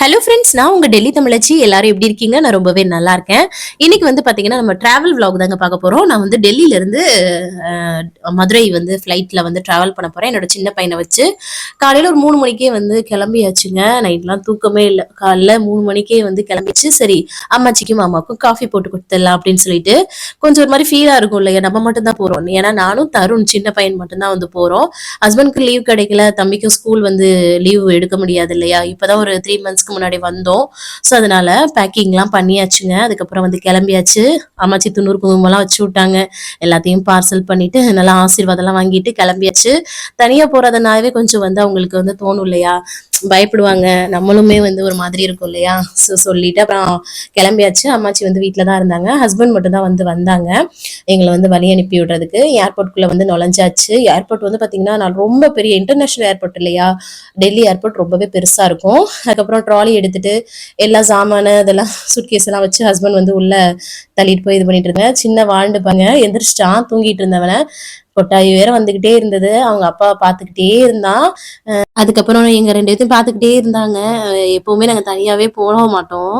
Hello friends நான் உங்கள் டெல்லி தமிழச்சி. எல்லாரும் எப்படி இருக்கீங்க? நான் ரொம்பவே நல்லா இருக்கேன். இன்னைக்கு வந்து பார்த்தீங்கன்னா நம்ம டிராவல் vlog தாங்க பார்க்க போகிறோம் நான் வந்து டெல்லியிலேருந்து மதுரை வந்து ஃப்ளைட்டில் வந்து டிராவல் பண்ண போகிறேன் என்னோட சின்ன பையனை வச்சு. காலையில் ஒரு மூணு மணிக்கே வந்து கிளம்பியாச்சுங்க. நைட்லாம் தூக்கமே இல்லை. காலைல மூணு மணிக்கே வந்து கிளம்பிச்சு சரி அம்மாச்சிக்கும் மாமாவுக்கும் காஃபி போட்டு கொடுத்துடலாம் அப்படின்னு சொல்லிட்டு கொஞ்சம் ஒரு மாதிரி ஃபீலாக இருக்கும் இல்லையா? நம்ம மட்டும் தான் ஏன்னா நானும் தருண் சின்ன பையன் மட்டும்தான் வந்து போகிறோம் ஹஸ்பண்ட்க்கு லீவ் கிடைக்கல. தம்பிக்கும் ஸ்கூல் வந்து லீவ் எடுக்க முடியாது இல்லையா? இப்போதான் ஒரு த்ரீ மந்த்ஸ் மந்த்ஸ்க்கு முன்னாடி வந்தோம். ஸோ அதனால பேக்கிங்லாம் பண்ணியாச்சுங்க. அதுக்கப்புறம் வந்து கிளம்பியாச்சு. அம்மாச்சி துண்ணூறு குங்குமம்லாம் வச்சு விட்டாங்க. எல்லாத்தையும் பார்சல் பண்ணிட்டு நல்லா ஆசீர்வாதம்லாம் வாங்கிட்டு கிளம்பியாச்சு. தனியா போகிறதுனாவே கொஞ்சம் வந்து அவங்களுக்கு வந்து தோணும் இல்லையா? பயப்படுவாங்க. நம்மளுமே வந்து ஒரு மாதிரி இருக்கும் இல்லையா? ஸோ சொல்லிட்டு அப்புறம் கிளம்பியாச்சு. அம்மாச்சி வந்து வீட்டில் தான் இருந்தாங்க. ஹஸ்பண்ட் மட்டும் தான் வந்து வந்தாங்க. எங்களை வந்து வழி அனுப்பி விடுறதுக்கு. ஏர்போர்ட்குள்ளே வந்து நுழைஞ்சாச்சு. ஏர்போர்ட் வந்து பார்த்தீங்கன்னா நான் ரொம்ப பெரிய இன்டர்நேஷ்னல் ஏர்போர்ட் இல்லையா? டெல்லி ஏர்போர்ட் ரொம்பவே பெருசாக இருக்கும். அதுக்கப்புறம் ட்ராலி எடுத்துட்டு எல்லா சாமானு இதெல்லாம் சுட்கேஸ் எல்லாம் வச்சு ஹஸ்பண்ட் வந்து உள்ள தள்ளிட்டு போய் இது பண்ணிட்டு இருந்தேன். சின்ன வாழ்ந்துப்பாங்க எந்திரிச்சிட்டான். தூங்கிட்டு இருந்தவனை. கொட்டாயி வேற வந்துகிட்டே இருந்தது. அவங்க அப்பா பார்த்துக்கிட்டே இருந்தான் அதுக்கப்புறம் எங்க ரெண்டு பேத்தையும் பார்த்துக்கிட்டே இருந்தாங்க. எப்பவுமே நாங்க தனியாவே போக மாட்டோம்.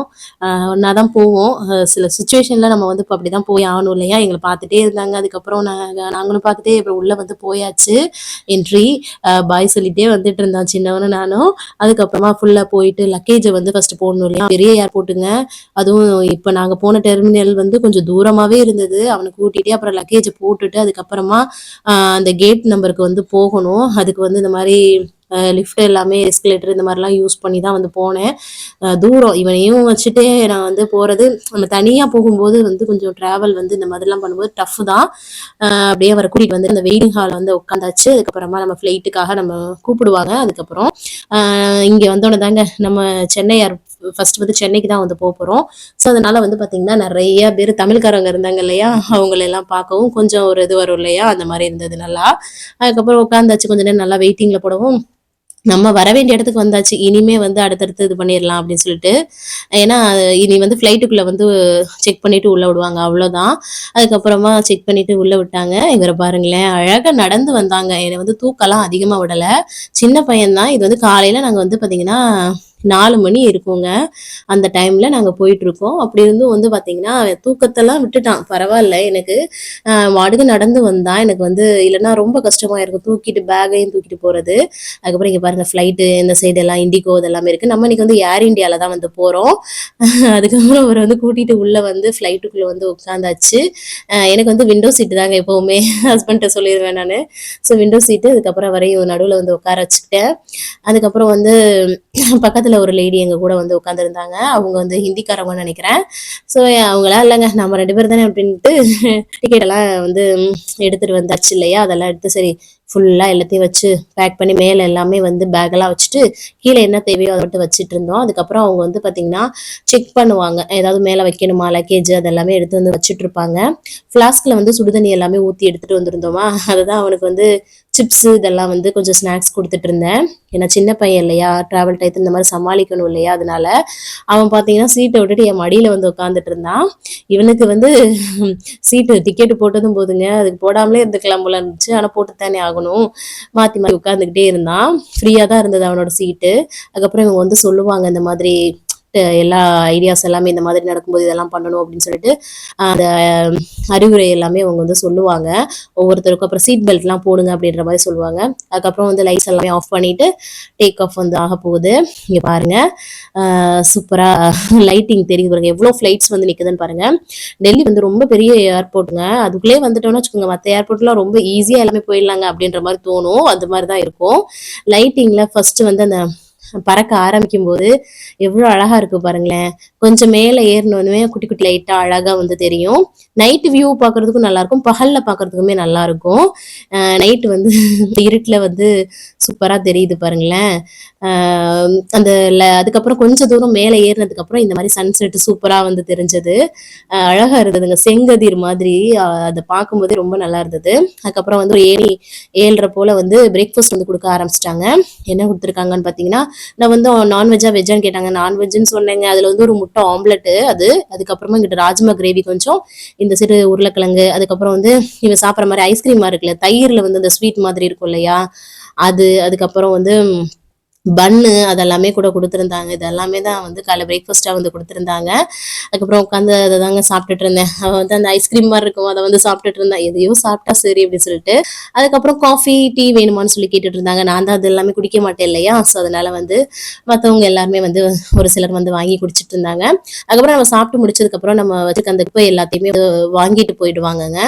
ஒன்னா தான் போவோம். சில சுச்சுவேஷன்ல நம்ம வந்து இப்போ அப்படிதான் போய் ஆகணும் இல்லையா? எங்களை பார்த்துட்டே இருந்தாங்க. அதுக்கப்புறம் நாங்க நாங்களும் பார்த்துட்டே அப்புறம் உள்ள வந்து போயாச்சு. என்ட்ரி பாய் சொல்லிட்டே வந்துட்டு இருந்தான் சின்னவனு நானும். அதுக்கப்புறமா ஃபுல்லா போயிட்டு லக்கேஜை வந்து ஃபர்ஸ்ட் போடணும் இல்லையா? பெரிய ஏர்போர்ட்டுங்க அதுவும் இப்போ நாங்க போன டெர்மினல் வந்து கொஞ்சம் தூரமாவே இருந்தது. அவனை கூட்டிட்டு அப்புறம் லக்கேஜை போட்டுட்டு அதுக்கப்புறமா அந்த கேட் நம்பருக்கு வந்து போகணும். அதுக்கு வந்து இந்த மாதிரி லிஃப்ட் எல்லாமே எஸ்கலேட்டர் இந்த மாதிரிலாம் யூஸ் பண்ணி தான் வந்து போனேன். தூரம் இவனையும் வச்சுட்டு நான் வந்து போகிறது நம்ம தனியாக போகும்போது வந்து கொஞ்சம் ட்ராவல் வந்து இந்த மாதிரிலாம் பண்ணும்போது டஃப் தான். அப்படியே அவரை கூட்டிகிட்டு வந்து அந்த வெயிட்டிங் ஹால் வந்து உட்காந்தாச்சு. அதுக்கப்புறமா நம்ம ஃப்ளைட்டுக்காக நம்ம கூப்பிடுவாங்க. அதுக்கப்புறம் இங்கே வந்தோடனே தாங்க நம்ம சென்னை ஏர் ஃபர்ஸ்ட் வந்து சென்னைக்கு தான் வந்து போக போகிறோம் ஸோ அதனால வந்து பார்த்தீங்கன்னா நிறைய பேர் தமிழ்காரங்க இருந்தாங்க இல்லையா? அவங்களெல்லாம் பார்க்கவும் கொஞ்சம் ஒரு இது வரும் இல்லையா? அந்த மாதிரி இருந்தது நல்லா. அதுக்கப்புறம் உட்காந்தாச்சு கொஞ்ச நேரம் நல்லா வெயிட்டிங்கில் போடவும். நம்ம வர வேண்டிய இடத்துக்கு வந்தாச்சு. இனிமே வந்து அடுத்தடுத்து இது பண்ணிடலாம் அப்படின்னு சொல்லிட்டு. ஏன்னா இனி வந்து ஃப்ளைட்டுக்குள்ள வந்து செக் பண்ணிட்டு உள்ள விடுவாங்க அவ்வளோதான் அதுக்கப்புறமா செக் பண்ணிட்டு உள்ள விட்டாங்க. இவரை பாருங்களேன் அழகா நடந்து வந்தாங்க. என்னை வந்து தூக்கம்லாம் அதிகமா விடல. சின்ன பையன்தான். இது வந்து காலையில நாங்க வந்து பாத்தீங்கன்னா நாலு மணி இருக்குங்க. அந்த டைம்ல நாங்க போயிட்டு இருக்கோம் அப்படி இருந்தும் வந்து பாத்தீங்கன்னா தூக்கத்தெல்லாம் விட்டுட்டான். பரவாயில்ல எனக்கு ஆஹ் வாடுக்கு நடந்து வந்தான் எனக்கு வந்து இல்லைன்னா ரொம்ப கஷ்டமா இருக்கும். தூக்கிட்டு பேக்கையும் தூக்கிட்டு போறது. அதுக்கப்புறம் இங்க பாருங்க ஃப்ளைட்டு இந்த சைடு எல்லாம் இண்டிகோ இதெல்லாமே இருக்கு. நம்ம இன்னைக்கு வந்து ஏர் இந்தியால தான் வந்து போறோம். அதுக்கப்புறம் அவர் வந்து கூட்டிட்டு உள்ள வந்து ஃப்ளைட்டுக்குள்ளே வந்து உட்காந்தாச்சு. எனக்கு வந்து விண்டோ சீட்டு தாங்க எப்பவுமே. ஹஸ்பண்ட்ட சொல்லிடுவேன் நான். ஸோ விண்டோ சீட்டு அதுக்கப்புறம் வரையும் நடுவில் வந்து உட்கார வச்சுக்கிட்டேன். அதுக்கப்புறம் வந்து பக்கத்தில் ஒரு லேடி எங்க கூட வந்து உட்காந்துருந்தாங்க அவங்க வந்து ஹிந்திக்காரவங்கன்னு நினைக்கிறேன். ஸோ அவங்களாம் இல்லைங்க நம்ம ரெண்டு பேர் தானே அப்படின்ட்டு டிக்கெட் எல்லாம் வந்து எடுத்துட்டு வந்தாச்சு இல்லையா? அதெல்லாம் எடுத்து சரி ஃபுல்லாக எல்லாத்தையும் வச்சு பேக் பண்ணி மேலே எல்லாமே வந்து பேக்கெல்லாம் வச்சுட்டு கீழே என்ன தேவையோ அதை மட்டும் வச்சுட்டு இருந்தோம். அதுக்கப்புறம் அவங்க வந்து பார்த்தீங்கன்னா செக் பண்ணுவாங்க. ஏதாவது மேலே வைக்கணுமா? லக்கேஜ் அதெல்லாமே எடுத்து வந்து வச்சுட்டு இருப்பாங்க. ஃப்ளாஸ்கில் வந்து சுடுதண்ணி எல்லாமே ஊற்றி எடுத்துகிட்டு வந்திருந்தோமா? அதுதான் அவனுக்கு வந்து சிப்ஸு இதெல்லாம் வந்து கொஞ்சம் ஸ்நாக்ஸ் கொடுத்துட்டு இருந்தேன். ஏன்னா சின்ன பையன் இல்லையா? ட்ராவல் டைத்து இந்த மாதிரி சமாளிக்கணும் இல்லையா? அதனால அவன் பார்த்தீங்கன்னா சீட்டை விட்டுட்டு என் மடியில் வந்து உட்காந்துட்டு இருந்தான். இவனுக்கு வந்து சீட்டு டிக்கெட் போட்டதும் போதுங்க. அதுக்கு போடாமலே இருந்துக்கலாம் போல இருந்துச்சு. ஆனால் போட்டு தானே ஆகும் ஆகணும். மாற்றி மாற்றி உட்காந்துக்கிட்டே இருந்தான். ஃப்ரீயாக தான் இருந்தது அவனோட சீட்டு அதுக்கப்புறம் இவங்க வந்து சொல்லுவாங்க இந்த மாதிரி எல்லா ஐடியாஸ் எல்லாமே இந்த மாதிரி நடக்கும்போது இதெல்லாம் பண்ணணும் அப்படின்னு சொல்லிட்டு அந்த அறிவுரை எல்லாமே அவங்க வந்து சொல்லுவாங்க. ஒவ்வொருத்தருக்கும் அப்புறம் சீட் பெல்ட்லாம் போடுங்க அப்படின்ற மாதிரி சொல்லுவாங்க. அதுக்கப்புறம் வந்து லைட்ஸ் எல்லாமே ஆஃப் பண்ணிட்டு டேக் ஆஃப் வந்து ஆக போகுது. இங்கே பாருங்க. சூப்பரா லைட்டிங் தெரியுது பாருங்க. எவ்வளோ ஃப்ளைட்ஸ் வந்து நிற்குதுன்னு பாருங்க. டெல்லி வந்து ரொம்ப பெரிய ஏர்போர்ட்டுங்க அதுக்குள்ளே வந்துட்டோம்னா வச்சுக்கோங்க மற்ற ஏர்போர்ட்லாம் ரொம்ப ஈஸியாக எல்லாமே போயிடலாங்க அப்படின்ற மாதிரி தோணும். அந்த மாதிரி தான் இருக்கும். லைட்டிங்ல ஃபர்ஸ்ட் வந்து அந்த பறக்க ஆரம்பிக்கும் போது எவ்வளோ அழகா இருக்கு பாருங்களேன். கொஞ்சம் மேலே ஏறினோடனே குட்டி குட்டி லைட்டா அழகா வந்து தெரியும். நைட் வியூ பார்க்கறதுக்கும் நல்லா இருக்கும் பகல்ல பார்க்கறதுக்குமே நல்லா இருக்கும் நைட் வந்து இருட்டில் வந்து சூப்பரா தெரியுது பாருங்களேன். அந்த ல- அதுக்கப்புறம் கொஞ்சம் தூரம் மேலே ஏறினதுக்கு அப்புறம் இந்த மாதிரி சன்செட் சூப்பரா வந்து தெரிஞ்சது. அழகா இருந்ததுங்க. செங்கதிர் மாதிரி அதை பார்க்கும்போதே ரொம்ப நல்லா இருந்தது. அதுக்கப்புறம் வந்து ஒரு ஏழு ஏழரை போல வந்து பிரேக்ஃபாஸ்ட் வந்து கொடுக்க ஆரம்பிச்சிட்டாங்க. என்ன கொடுத்துருக்காங்கன்னு பார்த்தீங்கன்னா நான் வந்து நான்வெஜ்ஜா வெஜ்ஜான்னு கேட்டாங்க. நான்வெஜ்ஜுன்னு சொன்னேங்க. அதுல வந்து ஒரு முட்டை ஆம்லெட்டு அது. அதுக்கப்புறமா இங்கிட்ட ராஜ்மா கிரேவி கொஞ்சம் இந்த சிறு உருளைக்கிழங்கு அதுக்கப்புறம் வந்து இவன் சாப்பிட்ற மாதிரி ஐஸ்கிரீமா இருக்குல்ல தயிரில் வந்து இந்த ஸ்வீட் மாதிரி இருக்கும் இல்லையா? அது அதுக்கப்புறம் வந்து பன்னு அதெல்லாமே கூட கொடுத்துருந்தாங்க. இதெல்லாமே தான் வந்து காலை பிரேக்ஃபாஸ்ட்டாக வந்து கொடுத்துருந்தாங்க. அதுக்கப்புறம் உட்காந்து அதை தாங்க சாப்பிட்டுட்டு இருந்தேன். அவன் வந்து அந்த ஐஸ்கிரீம் மாதிரி இருக்கும் அதை வந்து சாப்பிட்டுட்டு இருந்தேன். எதையோ சாப்பிட்டா சரி அப்படின்னு சொல்லிட்டு. அதுக்கப்புறம் காஃபி டீ வேணுமான்னு சொல்லி கேட்டுட்டு இருந்தாங்க. நான் தான் அது எல்லாமே குடிக்க மாட்டேன் இல்லையா? ஸோ அதனால வந்து மற்றவங்க எல்லாருமே வந்து ஒரு சிலர் வந்து வாங்கி குடிச்சிட்டு இருந்தாங்க. அதுக்கப்புறம் நம்ம சாப்பிட்டு முடிச்சதுக்கப்புறம் நம்ம வச்சுக்க அந்த குப்பை எல்லாத்தையுமே வாங்கிட்டு போயிடுவாங்கங்க.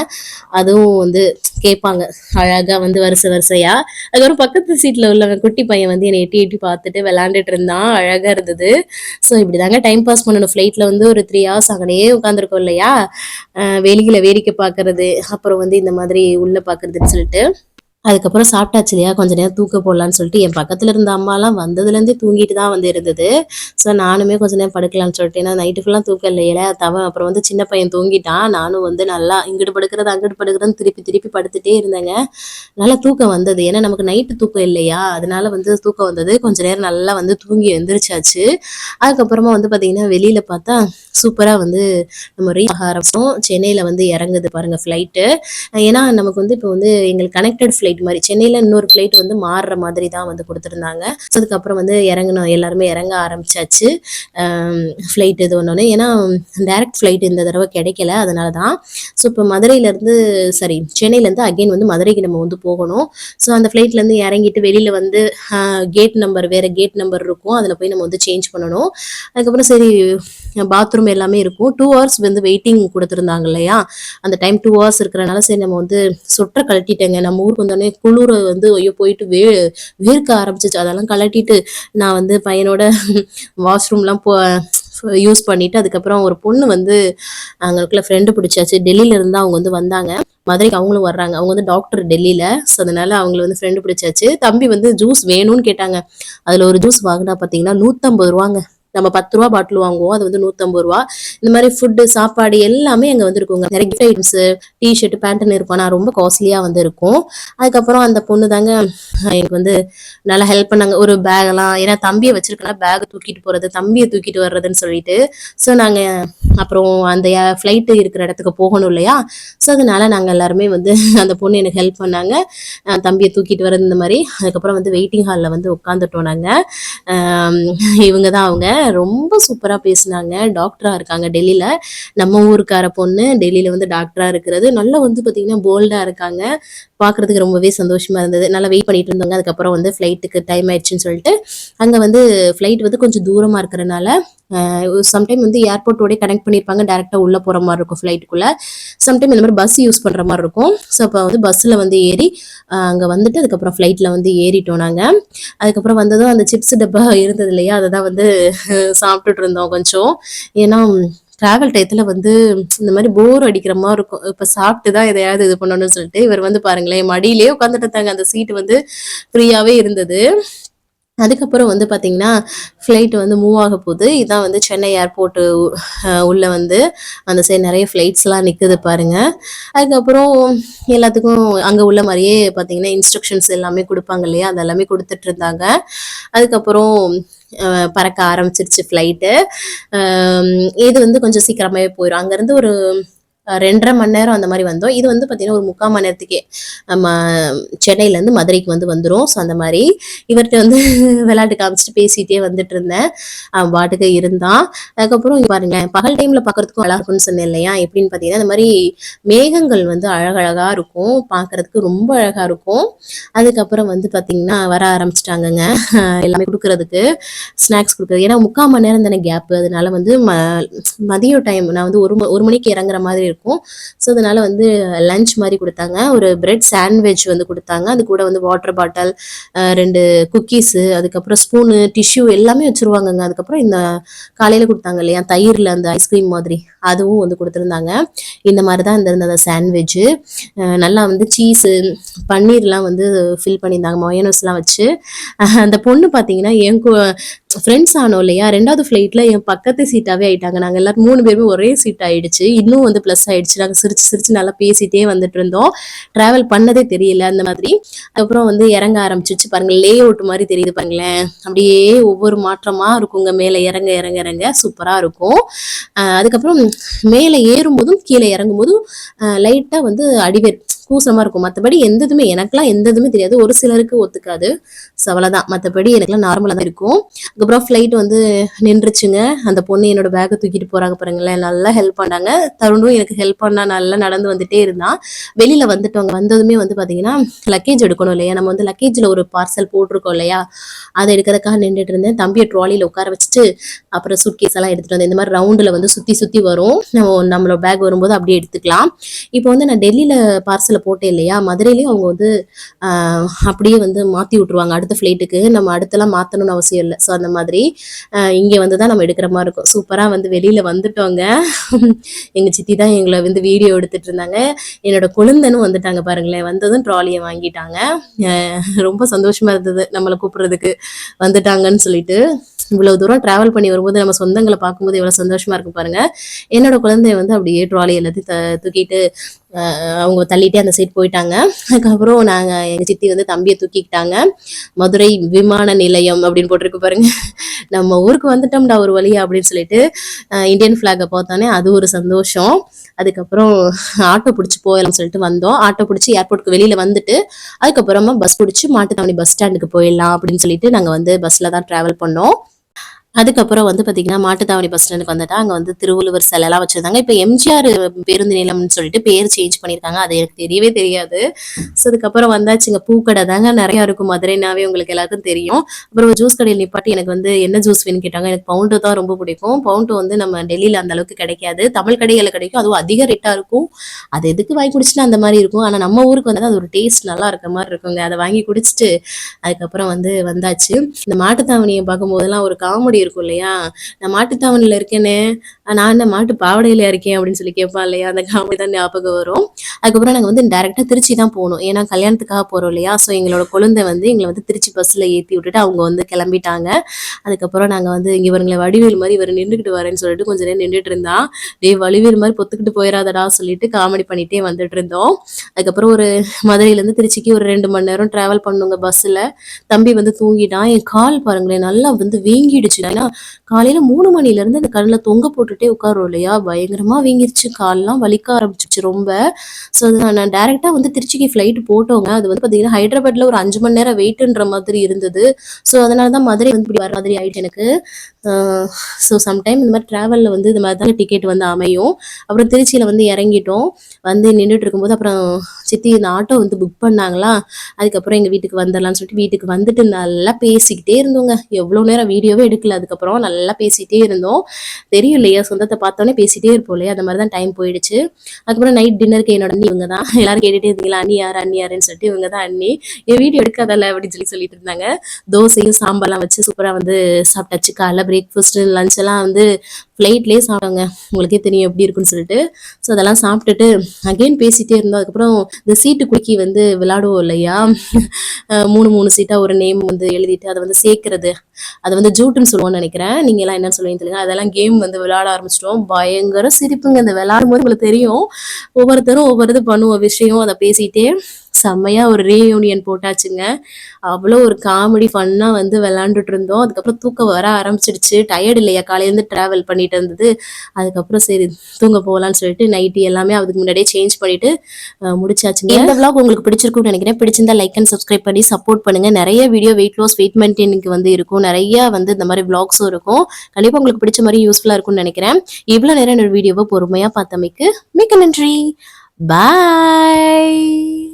அதுவும் வந்து கேட்பாங்க. அழகாக வந்து வரிசை வரிசையா. அதுக்கப்புறம் பக்கத்து சீட்டில் உள்ளவன் குட்டி பையன் வந்து என்னை எட்டி எட்டி பார்த்துட்டு விளாண்டுட்டு இருந்தான். அழகா இருந்தது. ஸோ இப்படிதாங்க டைம் பாஸ் பண்ணணும். ஃப்ளைட்ல வந்து ஒரு த்ரீ ஹவர்ஸ் அங்கேயே உட்காந்துருக்கோம் இல்லையா? அஹ் வெளியில வேடிக்கை பார்க்கறது அப்புறம் வந்து இந்த மாதிரி உள்ள பாக்குறதுன்னு சொல்லிட்டு. அதுக்கப்புறம் சாப்பிட்டாச்சு இல்லையா? கொஞ்ச நேரம் தூக்க போடலான்னு சொல்லிட்டு என் பக்கத்துல இருந்த அம்மாலாம் வந்ததுலேருந்தே தூங்கிட்டு தான் வந்து இருந்தது. ஸோ நானுமே கொஞ்ச நேரம் படுக்கலாம்னு சொல்லிட்டு ஏன்னா நைட்டு ஃபுல்லாக தூக்கம் இல்லையில தவன் அப்புறம் வந்து சின்ன பையன் தூங்கிட்டான். நானும் வந்து நல்லா இங்கிட்டு படுக்கிறது அங்கிட்டு படுக்கிறதுன்னு திருப்பி திருப்பி படுத்துட்டே இருந்தேங்க. நல்லா தூக்கம் வந்தது. ஏன்னா நமக்கு நைட்டு தூக்கம் இல்லையா? அதனால வந்து தூக்கம் வந்தது. கொஞ்ச நேரம் நல்லா வந்து தூங்கி எந்திரிச்சாச்சு. அதுக்கப்புறமா வந்து பார்த்தீங்கன்னா வெளியில பார்த்தா சூப்பராக வந்து நம்ம ரீச் ஆக ஆரம்பிச்சோம் சென்னையில் வந்து இறங்குது பாருங்க ஃப்ளைட்டு ஏன்னா நமக்கு வந்து இப்போ வந்து எங்களுக்கு கனெக்டட் ஃப்ளைட் ஃப்ளைட் மாதிரி. சென்னையில் இன்னொரு ஃப்ளைட் வந்து மாறுற மாதிரி தான் வந்து கொடுத்துருந்தாங்க. ஸோ அதுக்கப்புறம் வந்து இறங்கணும் எல்லாருமே இறங்க ஆரம்பிச்சாச்சு. ஃப்ளைட் இது ஒன்று ஏன்னா டேரக்ட் ஃப்ளைட் இந்த தடவை கிடைக்கல அதனால தான் ஸோ இப்போ மதுரையிலேருந்து சரி சென்னையிலேருந்து அகைன் வந்து மதுரைக்கு நம்ம வந்து போகணும். ஸோ அந்த ஃப்ளைட்லேருந்து இறங்கிட்டு வெளியில் வந்து கேட் நம்பர் வேறு கேட் நம்பர் இருக்கும். அதில் போய் நம்ம வந்து சேஞ்ச் பண்ணணும். அதுக்கப்புறம் சரி பாத்ரூம் எல்லாமே இருக்கும். டூ ஹவர்ஸ் வந்து வெயிட்டிங் கொடுத்துருந்தாங்க இல்லையா? அந்த டைம் டூ ஹவர்ஸ் இருக்கிறனால சரி நம்ம வந்து சொட்டை கழட்டிட்டேங்க. நம்ம ஊருக்கு வந்தோடனே குளிர் வந்து ஐயோ போயிட்டு வே வேர்க்க ஆரம்பிச்சிச்சு. அதெல்லாம் கழட்டிட்டு நான் வந்து பையனோட வாஷ்ரூம்லாம் போ யூஸ் பண்ணிட்டு அதுக்கப்புறம் ஒரு பொண்ணு வந்து அவங்களுக்குள்ள ஃப்ரெண்டு பிடிச்சாச்சு. டெல்லியில இருந்து அவங்க வந்து வந்தாங்க. மதுரைக்கு அவங்களும் வர்றாங்க. அவங்க வந்து டாக்டர் டெல்லியில. ஸோ அதனால அவங்கள வந்து ஃப்ரெண்டு பிடிச்சாச்சு. தம்பி வந்து ஜூஸ் வேணும்னு கேட்டாங்க. அதுல ஒரு ஜூஸ் வாங்கினா பார்த்தீங்கன்னா நூற்றம்பது ரூபாங்க. நம்ம பத்து ரூபா பாட்டில் வாங்குவோம். அது வந்து நூற்றம்பது ரூபா. இந்த மாதிரி ஃபுட்டு சாப்பாடு எல்லாமே அங்கே வந்து இருக்குங்க நிறைய கிஃப்ட் ஐட்டம்ஸு டிஷர்ட் பேண்ட்டுன்னு இருக்கும். ஆனால் ரொம்ப காஸ்ட்லியாக வந்து இருக்கும் அதுக்கப்புறம் அந்த பொண்ணு தாங்க எனக்கு வந்து நல்லா ஹெல்ப் பண்ணாங்க. ஒரு பேக்லாம் ஏன்னா தம்பியை வச்சிருக்கனா பேக் தூக்கிட்டு போகிறது தம்பியை தூக்கிட்டு வர்றதுன்னு சொல்லிட்டு. ஸோ நாங்கள் அப்புறம் அந்த ஃப்ளைட்டு இருக்கிற இடத்துக்கு போகணும் இல்லையா? ஸோ அதனால நாங்கள் எல்லாருமே வந்து அந்த பொண்ணு எனக்கு ஹெல்ப் பண்ணாங்க. தம்பியை தூக்கிட்டு வர்றது இந்த மாதிரி. அதுக்கப்புறம் வந்து வெயிட்டிங் ஹாலில் வந்து உட்காந்துட்டோம் நாங்கள் இவங்க தான் அவங்க. ரொம்ப சூப்பராக பேசினாங்க. டாக்டராக இருக்காங்க டெல்லியில். நம்ம ஊருக்கார பொண்ணு டெல்லியில் வந்து டாக்டராக இருக்கிறது. நல்லா வந்து பார்த்தீங்கன்னா போல்டாக இருக்காங்க. பார்க்குறதுக்கு ரொம்பவே சந்தோஷமாக இருந்தது. நல்லா வெயிட் பண்ணிட்டு இருந்தாங்க அதுக்கப்புறம் வந்து ஃப்ளைட்டுக்கு டைம் ஆயிடுச்சுன்னு சொல்லிட்டு அங்கே வந்து ஃப்ளைட் வந்து கொஞ்சம் தூரமாக இருக்கிறனால சம்டைம் வந்து ஏர்போர்ட்டோடய கனெக்ட் பண்ணியிருப்பாங்க டேரெக்டாக உள்ளே போகிற மாதிரி இருக்கும் ஃப்ளைட்டுக்குள்ளே சம்டைம் இந்த மாதிரி பஸ் யூஸ் பண்ணுற மாதிரி இருக்கும். ஸோ அப்போ வந்து பஸ்ஸில் வந்து ஏறி அங்கே வந்துட்டு அதுக்கப்புறம் ஃப்ளைட்டில் வந்து ஏறிட்டோம் நாங்கள் அதுக்கப்புறம் வந்ததும் அந்த சிப்ஸ் டப்பா இருந்தது இல்லையா? அதை தான் வந்து சாப்பிட்டுட்டு இருந்தோம் கொஞ்சம். ஏன்னா டிராவல் டயத்தில் வந்து இந்த மாதிரி போர் அடிக்கிற மாதிரி இருக்கும். இப்போ சாப்பிட்டு தான் எதையாவது இது பண்ணணும்னு சொல்லிட்டு இவர் வந்து பாருங்களேன் மடியிலே உட்காந்துட்டு இருந்தாங்க. அந்த சீட்டு வந்து ஃப்ரீயாகவே இருந்தது. அதுக்கப்புறம் வந்து பார்த்தீங்கன்னா ஃப்ளைட் வந்து மூவ் ஆக போகுது. இதான் வந்து சென்னை ஏர்போர்ட்டு உள்ளே வந்து அந்த சைடு நிறைய ஃப்ளைட்ஸ்லாம் நிற்குது பாருங்கள் அதுக்கப்புறம் எல்லாத்துக்கும் அங்கே உள்ள மாதிரியே பார்த்தீங்கன்னா இன்ஸ்ட்ரக்ஷன்ஸ் எல்லாமே கொடுப்பாங்க இல்லையா? அதெல்லாமே கொடுத்துட்டு இருந்தாங்க. அதுக்கப்புறம் பறக்க ஆரம்பிச்சிருச்சு ஃப்ளைட்டு இது வந்து கொஞ்சம் சீக்கிரமாகவே போயிடும் அங்கேருந்து ஒரு ரெண்டரை மணி நேரம் அந்த மாதிரி வந்தோம். இது வந்து பார்த்தீங்கன்னா ஒரு முக்கால் மணி நேரத்துக்கே நம்ம சென்னையிலேருந்து மதுரைக்கு வந்து வந்துடும் ஸோ அந்த மாதிரி இவர்கிட்ட வந்து விளையாட்டு காமிச்சிட்டு பேசிகிட்டே வந்துட்டு இருந்தேன். அவன் பாட்டுக்கு இருந்தான். அதுக்கப்புறம் இங்க பாருங்க பகல் டைமில் பார்க்கறதுக்கும் அழகாக இருக்கும்னு சொன்னேன் இல்லையா? எப்படின்னு பார்த்தீங்கன்னா இந்த மாதிரி மேகங்கள் வந்து அழகழகாக இருக்கும். பார்க்கறதுக்கு ரொம்ப அழகாக இருக்கும். அதுக்கப்புறம் வந்து பார்த்தீங்கன்னா வர ஆரம்பிச்சிட்டாங்கங்க. எல்லாமே கொடுக்குறதுக்கு ஸ்நாக்ஸ் கொடுக்குறது. ஏன்னா முக்கால் மணி நேரம் தானே கேப்பு அதனால வந்து ம மதியம் டைம் நான் வந்து ஒரு ஒரு மணிக்கு இறங்குற மாதிரி இருக்கும். ஸோ அதனால வந்து லஞ்ச் மாதிரி கொடுத்தாங்க. ஒரு பிரெட் சாண்ட்விச் வந்து கொடுத்தாங்க. அது கூட வந்து வாட்டர் பாட்டில் ரெண்டு குக்கீஸு அதுக்கப்புறம் ஸ்பூனு டிஷ்யூ எல்லாமே வச்சுருவாங்கங்க. அதுக்கப்புறம் இந்த காலையில் கொடுத்தாங்க இல்லையா? தயிரில் அந்த ஐஸ்கிரீம் மாதிரி. அதுவும் வந்து கொடுத்துருந்தாங்க. இந்த மாதிரி தான் இந்த இருந்த சாண்ட்விட்சு நல்லா வந்து சீஸு பன்னீர்லாம் வந்து ஃபில் பண்ணியிருந்தாங்க. மொயனோஸ்லாம் வச்சு. அந்த பொண்ணு பார்த்தீங்கன்னா என் ஃப்ரெண்ட்ஸ் ஆனோம் இல்லையா? ரெண்டாவது ஃப்ளைட்டில் என் பக்கத்து சீட்டாகவே ஆயிட்டாங்க. நாங்கள் எல்லாரும் மூணு பேருமே ஒரே சீட் ஆயிடுச்சு. இன்னும் வந்து ப்ளஸ் ஆயிடுச்சு. நாங்கள் சிரிச்சு சிரிச்சு நல்லா பேசிட்டே வந்துட்டு இருந்தோம். ட்ராவல் பண்ணதே தெரியல அந்த மாதிரி. அதுக்கப்புறம் வந்து இறங்க ஆரம்பிச்சிச்சு பாருங்க லே அவுட் மாதிரி தெரியுது பாருங்களேன். அப்படியே ஒவ்வொரு மாற்றமா இருக்குங்க. மேலே இறங்க இறங்க இறங்க சூப்பரா இருக்கும். அதுக்கப்புறம் மேலே ஏறும்போதும் கீழே இறங்கும்போதும் லைட்டா வந்து அடிவேர் கூசமா இருக்கும். மற்றபடி எந்த இதுவுமே எனக்குலாம் எந்த இதுவுமே தெரியாது. ஒரு சிலருக்கு ஒத்துக்காது. ஸோ அவ்வளோதான் மற்றபடி எனக்குலாம் நார்மலாக தான் இருக்கும். அதுக்கப்புறம் ஃப்ளைட் வந்து நின்றுச்சுங்க. அந்த பொண்ணு என்னோட பேக்கை தூக்கிட்டு போறாங்க பாருங்களேன். நல்லா ஹெல்ப் பண்ணாங்க. தருணும் எனக்கு ஹெல்ப் பண்ணா நல்லா நடந்து வந்துட்டே இருந்தான். வெளியில வந்துட்டவங்க வந்ததுமே வந்து பாத்தீங்கன்னா லக்கேஜ் எடுக்கணும் இல்லையா? நம்ம வந்து லக்கேஜ்ல ஒரு பார்சல் போட்டிருக்கோம் இல்லையா? அதை எடுக்கிறதுக்காக நின்றுட்டு இருந்தேன். தம்பியை ட்ராலியில் உட்கார வச்சுட்டு அப்புறம் சுட்கேஸ் எல்லாம் எடுத்துட்டு வந்தேன். இந்த மாதிரி ரவுண்டில் வந்து சுற்றி சுற்றி வரும். நம்ம நம்மளோட பேக் வரும்போது அப்படியே எடுத்துக்கலாம். இப்போ வந்து நான் டெல்லியில் பார்சல் போட்டேன் இல்லையா? மதுரையிலையும் அவங்க வந்து அப்படியே வந்து மாற்றி விட்ருவாங்க அடுத்த ஃப்ளைட்டுக்கு நம்ம அடுத்தலாம் மாற்றணும்னு அவசியம் இல்லை. ஸோ அந்த மாதிரி இங்கே வந்து தான் நம்ம எடுக்கிற மாதிரி இருக்கும். சூப்பராக வந்து வெளியில் வந்துட்டோங்க. எங்கள் சித்தி தான் எங்களை வந்து வீடியோ எடுத்துட்டு இருந்தாங்க. என்னோட குழந்தனும் வந்துட்டாங்க பாருங்களேன். வந்ததும் ட்ராலியை வாங்கிட்டாங்க. ரொம்ப சந்தோஷமாக இருந்தது நம்மளை கூப்பிட்றதுக்கு. வந்துட்டாங்கன்னு சொல்லிட்டு இவ்வளவு தூரம் டிராவல் பண்ணி வரும்போது நம்ம சொந்தங்களை பார்க்கும்போது எவ்வளவு சந்தோஷமா இருக்கும் பாருங்க. என்னோட குழந்தைய வந்து அப்படியே ட்ராலி எல்லாத்தையும் த- தூக்கிட்டு அவங்க தள்ளிட்டு அந்த சைட் போயிட்டாங்க. அதுக்கப்புறம் நாங்க எங்க சித்தி வந்து தம்பியை தூக்கிக்கிட்டாங்க. மதுரை விமான நிலையம் அப்படின்னு போட்டிருக்கு பாருங்க. நம்ம ஊருக்கு வந்துட்டோம்டா ஒரு வழியா அப்படின்னு சொல்லிட்டு இந்தியன் ஃபிளாகை பார்த்தானே அது ஒரு சந்தோஷம். அதுக்கப்புறம் ஆட்டோ பிடிச்சி போயிடலாம்னு சொல்லிட்டு வந்தோம். ஆட்டோ பிடிச்சி ஏர்போர்ட்டுக்கு வெளியில வந்துட்டு அதுக்கப்புறமா பஸ் பிடிச்சி மாட்டுத்தாவணி பஸ் ஸ்டாண்டுக்கு போயிடலாம் அப்படின்னு சொல்லிட்டு நாங்க வந்து பஸ்ல தான் டிராவல் பண்ணோம். அதுக்கப்புறம் வந்து பாத்தீங்கன்னா மாட்டுத்தாவணி பஸ் ஸ்டாண்டுக்கு வந்துட்டா அங்க வந்து திருவள்ளுவர் சிலைலாம் வச்சிருந்தாங்க. இப்போ எம்ஜிஆர் பேருந்து நிலம்னு சொல்லிட்டு பேர் சேஞ்ச் பண்ணியிருக்காங்க அது எனக்கு தெரியவே தெரியாது. ஸோ அதுக்கப்புறம் வந்தாச்சுங்க பூக்கடை தாங்க. நிறைய இருக்கும். மதுரைனாவே உங்களுக்கு எல்லாருக்கும் தெரியும். அப்புறம் ஜூஸ் கடையில் நிப்பாட்டி எனக்கு வந்து என்ன ஜூஸ் வேணும்னு கேட்டாங்க. எனக்கு பவுண்டு தான் ரொம்ப பிடிக்கும். பவுண்டு வந்து நம்ம டெல்லியில் அந்த அளவுக்கு கிடைக்காது. தமிழ் கடைகளில் கிடைக்கும். அதுவும் அதிக ரேட்டாக இருக்கும். அது எதுக்கு வாங்கி குடிச்சிட்டு அந்த மாதிரி இருக்கும். ஆனால் நம்ம ஊருக்கு வந்து அது ஒரு டேஸ்ட் நல்லா இருக்க மாதிரி இருக்குங்க. அதை வாங்கி குடிச்சிட்டு அதுக்கப்புறம் வந்து வந்தாச்சு. இந்த மாட்டுத்தாவணியை பார்க்கும்போதெல்லாம் ஒரு காமெடி இருக்கும் இல்லையா? நான் மாட்டுத்தாவணியில் இருக்கேனே. நான் என்ன மாட்டு பாவடையில இருக்கேன் அப்படின்னு சொல்லி கேட்பான் இல்லையா? அந்த காமெடி தான் ஞாபகம் வரும். அதுக்கப்புறம் நாங்கள் வந்து டேரெக்டாக திருச்சி தான் போகணும் ஏன்னா கல்யாணத்துக்காக போகிறோம் இல்லையா? ஸோ எங்களோட குழந்தை வந்து எங்களை வந்து திருச்சி பஸ்ஸில் ஏற்றி விட்டுட்டு அவங்க வந்து கிளம்பிட்டாங்க. அதுக்கப்புறம் நாங்கள் வந்து இங்கே இவருங்களை வடிவேல் மாதிரி இவர் நின்றுக்கிட்டு வரேன்னு சொல்லிட்டு கொஞ்ச நேரம் நின்றுட்டு இருந்தான் டே வடிவேல் மாதிரி பொத்துக்கிட்டு போயிடாதடா சொல்லிட்டு காமெடி பண்ணிட்டே வந்துட்டு இருந்தோம். அதுக்கப்புறம் ஒரு மதுரையிலேருந்து திருச்சிக்கு ஒரு ரெண்டு மணி நேரம் ட்ராவல் பண்ணுங்க பஸ்ஸில் தம்பி வந்து தூங்கிட்டான். என் கால் பாருங்களேன் நல்லா வந்து வீங்கிடுச்சு. ஏன்னா காலையில் மூணு மணிலேருந்து அந்த கண்ணில் தொங்க போட்டுட்டே உட்காரோம் இல்லையா? பயங்கரமாக வீங்கிருச்சு. கால்லாம் வலிக்க ஆரம்பிச்சிச்சு ரொம்ப. ஸோ அது நான் டேரெக்டாக வந்து திருச்சிக்கு ஃப்ளைட் போட்டோங்க. அது வந்து பார்த்தீங்கன்னா ஹைதராபாத்தில் ஒரு அஞ்சு மணி நேரம் வெயிட்ன்ற மாதிரி இருந்தது. ஸோ அதனால தான் மதுரை வந்து இப்படி வர மாதிரி ஆயிட்டு எனக்கு. ஸோ சம்டைம் இந்த மாதிரி ட்ராவலில் வந்து இந்த மாதிரி தான் டிக்கெட் வந்து அமையும். அப்புறம் திருச்சியில் வந்து இறங்கிட்டோம். வந்து நின்றுட்டு இருக்கும்போது அப்புறம் சித்தி இந்த ஆட்டோ வந்து புக் பண்ணாங்களா? அதுக்கப்புறம் எங்கள் வீட்டுக்கு வந்துடலாம்னு சொல்லிட்டு வீட்டுக்கு வந்துட்டு நல்லா பேசிக்கிட்டே இருந்தோங்க. எவ்வளோ நேரம் வீடியோவே எடுக்கல. அதுக்கப்புறம் நல்லா பேசிகிட்டே இருந்தோம். தெரியும் இல்லையா சொந்தத்தை பார்த்தோன்னே பேசிட்டே இருப்போம் இல்லையா? அந்த மாதிரி தான் டைம் போயிடுச்சு. அதுக்கப்புறம் நைட் டின்னருக்கு என்னோட அண்ணி இவங்க தான் எல்லாரும் கேட்டுட்டே இருந்தீங்களா? அண்ணி யார்? அண்ணி யாருன்னு சொல்லிட்டு இவங்க தான் அண்ணி. என் வீடியோ எடுக்காதல்ல அப்படின்னு சொல்லி சொல்லிட்டு இருந்தாங்க. தோசையும் சாம்பார்லாம் வச்சு சூப்பராக வந்து சாப்பிட்டாச்சு. காலைல பிரேக்ஃபாஸ்ட்டு லஞ்ச் எல்லாம் வந்து ஃப்ளைட்லேயே சாப்பிட்டாங்க. உங்களுக்கே தெரியும் எப்படி இருக்குன்னு சொல்லிட்டு. ஸோ அதெல்லாம் சாப்பிட்டுட்டு அகைன் பேசிட்டே இருந்தோம். அதுக்கப்புறம் இந்த சீட்டு குலுக்கி வந்து விளாடுவோம் இல்லையா? மூணு மூணு சீட்டாக ஒரு நேம் வந்து எழுதிட்டு அதை வந்து சேர்க்கறது. அதை வந்து ஜூட்டுன்னு சொல்லுவோம்னு நினைக்கிறேன். நீங்க எல்லாம் என்ன சொல்லுவீங்க தெரியுங்க அதெல்லாம் கேம் வந்து விளாட ஆரம்பிச்சிட்டோம். பயங்கர சிரிப்புங்க இந்த விளாடும் போது உங்களுக்கு தெரியும். ஒவ்வொருத்தரும் ஒவ்வொரு இது பண்ணுவோம் விஷயம். அதை பேசிட்டே செம்மையா ஒரு ரீயூனியன் போட்டாச்சுங்க. அவ்வளோ ஒரு காமெடி ஃபன்னா வந்து விளாண்டுட்டு இருந்தோம். அதுக்கப்புறம் தூக்கம் வர ஆரம்பிச்சிடுச்சு டயர்டு இல்லையா? காலையிலேருந்து ட்ராவல் பண்ணிட்டு இருந்தது. அதுக்கப்புறம் சரி தூங்க போகலான்னு சொல்லிட்டு நைட்டு எல்லாமே அதுக்கு முன்னாடியே சேஞ்ச் பண்ணிட்டு முடிச்சாச்சுங்க. இந்த vlog உங்களுக்கு பிடிச்சிருக்கும்னு நினைக்கிறேன். பிடிச்சிருந்தா லைக் அண்ட் சப்ஸ்கிரைப் பண்ணி சப்போர்ட் பண்ணுங்க. நிறைய வீடியோ வெயிட் லாஸ் வெயிட் மெயின்டைனுக்கு வந்து இருக்கும். நிறைய வந்து இந்த மாதிரி விளாக்ஸும் இருக்கும். கண்டிப்பாக உங்களுக்கு பிடிச்ச மாதிரி யூஸ்ஃபுல்லாக இருக்கும்னு நினைக்கிறேன். இவ்வளோ நேரம் என்னோட வீடியோவை பொறுமையாக பார்த்தமைக்கு மிக்க நன்றி. பாய்